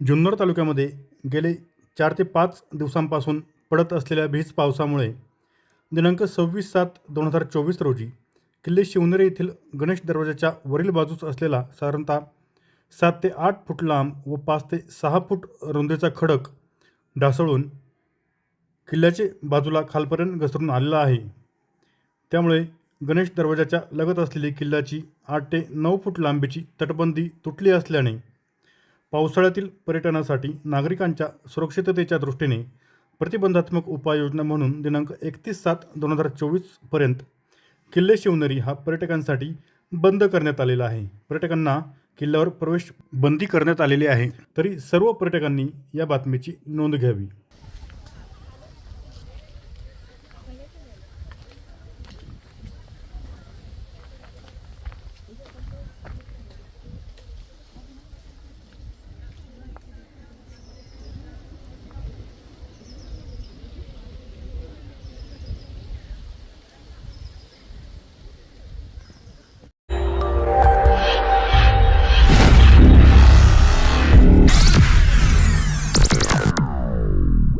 जुन्नर तालुक्यामध्ये गेले चार ते पाच दिवसांपासून पडत असलेल्या भीज पावसामुळे दिनांक सव्वीस सात दोन हजार चोवीस रोजी किल्ले शिवनेरी येथील गणेश दरवाजाच्या वरील बाजूस असलेला साधारणतः सात ते आठ फूट लांब व पाच ते सहा फूट रुंदीचा खडक ढासळून किल्ल्याचे बाजूला खालपर्यंत घसरून आलेला आहे. त्यामुळे गणेश दरवाजाच्या लगत असलेली किल्ल्याची आठ ते नऊ फूट लांबीची तटबंदी तुटली असल्याने पावसाळ्यातील पर्यटनासाठी नागरिकांच्या सुरक्षिततेच्या दृष्टीने प्रतिबंधात्मक उपाययोजना म्हणून दिनांक एकतीस सात दोन हजार चोवीसपर्यंत किल्ले शिवनेरी हा पर्यटकांसाठी बंद करण्यात आलेला आहे. पर्यटकांना किल्ल्यावर प्रवेश बंदी करण्यात आलेली आहे. तरी सर्व पर्यटकांनी या बातमीची नोंद घ्यावी.